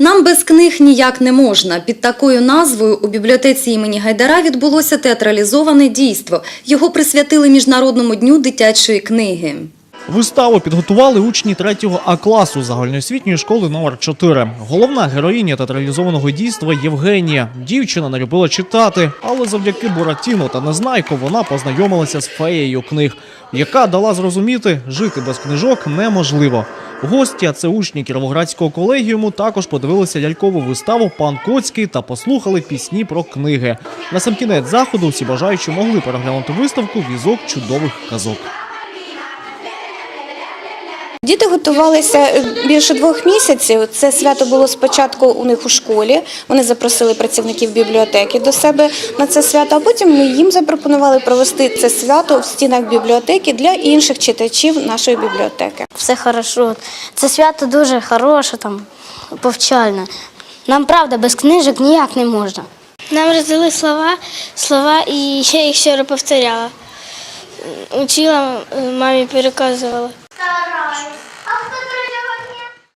Нам без книг ніяк не можна. Під такою назвою у бібліотеці імені Гайдара відбулося театралізоване дійство. Його присвятили Міжнародному дню дитячої книги. Виставу підготували учні 3 А класу загальноосвітньої школи номер 4 Головна героїня театралізованого дійства Євгенія. Дівчина не любила читати, але завдяки Буратіно та Незнайко вона познайомилася з феєю книг, яка дала зрозуміти, жити без книжок неможливо. Гості, а це учні Кіровоградського колегіуму, також подивилися лялькову виставу Пан Коцький та послухали пісні про книги. На сам кінець заходу всі бажаючі могли переглянути виставку Візок чудових казок. Діти готувалися е, більше двох місяців. Це свято було спочатку у них у школі. Вони запросили працівників бібліотеки до себе на це свято. А потім ми їм запропонували провести це свято в стінах бібліотеки для інших читачів нашої бібліотеки. все хорошо. Це свято дуже хороше, там, повчальне. Нам правда без книжок ніяк не можна. Нам роздали слова, слова і ще їх щиро повторяла. Учила, е, мамі переказувала. Bye.